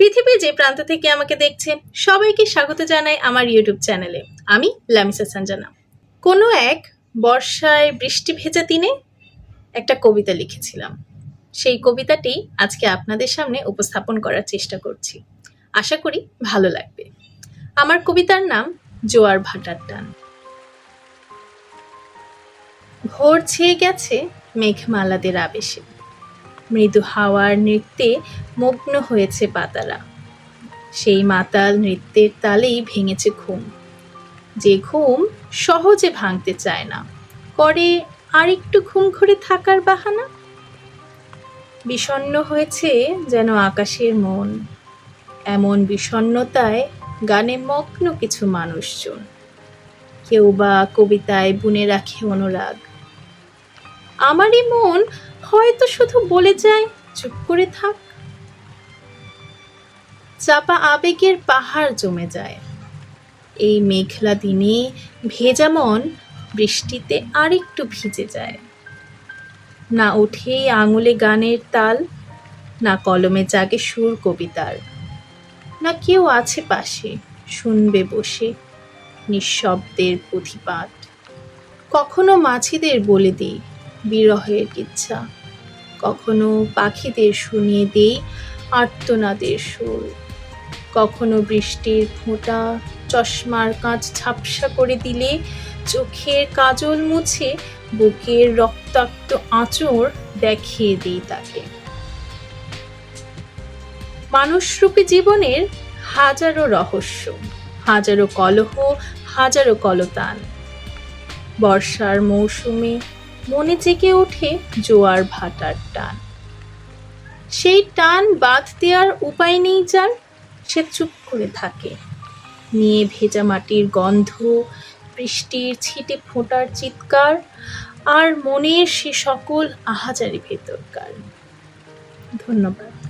পৃথিবীর যে প্রান্ত থেকে আমাকে দেখছেন সবাইকে স্বাগত জানাই আমার ইউটিউব চ্যানেলে। আমি লামিসা সানজানা। কোনো এক বর্ষায় বৃষ্টি ভেজা দিনে একটা কবিতা লিখেছিলাম। সেই কবিতাটি আজকে আপনাদের সামনে উপস্থাপন করার চেষ্টা করছি। আশা করি ভালো লাগবে। আমার কবিতার নাম জোয়ার ভাটার টান। ভোর ছেয়ে গেছে মেঘমালাদের আবেশে। মৃদু হাওয়ার নৃত্যে মগ্ন হয়েছে পাতারা সেই মাতাল নৃত্যের তালেই ভেঙেছে ঘুম। যে ঘুম সহজে ভাঙতে চায় না, করে আরেকটু ঘুম ঘরে থাকার বাহানা? বিষণ্ণ হয়েছে যেন আকাশের মন। এমন বিষণ্ণতায় গানে মগ্ন কিছু মানুষজন। কেউ বা কবিতায় বুনে রাখে অনুরাগ। আমারই মন হয়তো শুধু বলে যায়, চুপ করে থাক। চাপা আবেগের পাহাড় জমে যায়। এই মেঘলা দিনে ভেজা মন বৃষ্টিতে আরেকটু ভিজে যায়। না ওঠে আঙুলে গানের তাল, না কলমে জাগে সুর কবিতার। না কেউ আছে পাশে, শুনবে বসে নিঃশব্দের পুঁথিপাঠ কখনো মাছিদের বলে দিই বিরহের ইচ্ছা। কখনো পাখিদের শুনিয়ে দেই আর্তনাদের সুর। কখনো বৃষ্টির ফোঁটা চশমার কাঁচ ঝাপসা করে দিলে চোখের কাজল মুছে বুকের রক্তাক্ত আঁচড় দেখিয়ে দিই তাকে। মানুষরূপী জীবনের হাজারো রহস্য, হাজারো কলহ, হাজারো কলতান। বর্ষার মৌসুমে মনে জেগে ওঠে জোয়ার ভাটার টান। সেই টান বাদ দেওয়ার উপায় নেই যার, সে চুপ করে থাকে। নিয়ে ভেজা মাটির গন্ধ, বৃষ্টির ছিটে ফোঁটার চিৎকার, আর মনের সে সকল আহাজারি ভেতরকার। ধন্যবাদ।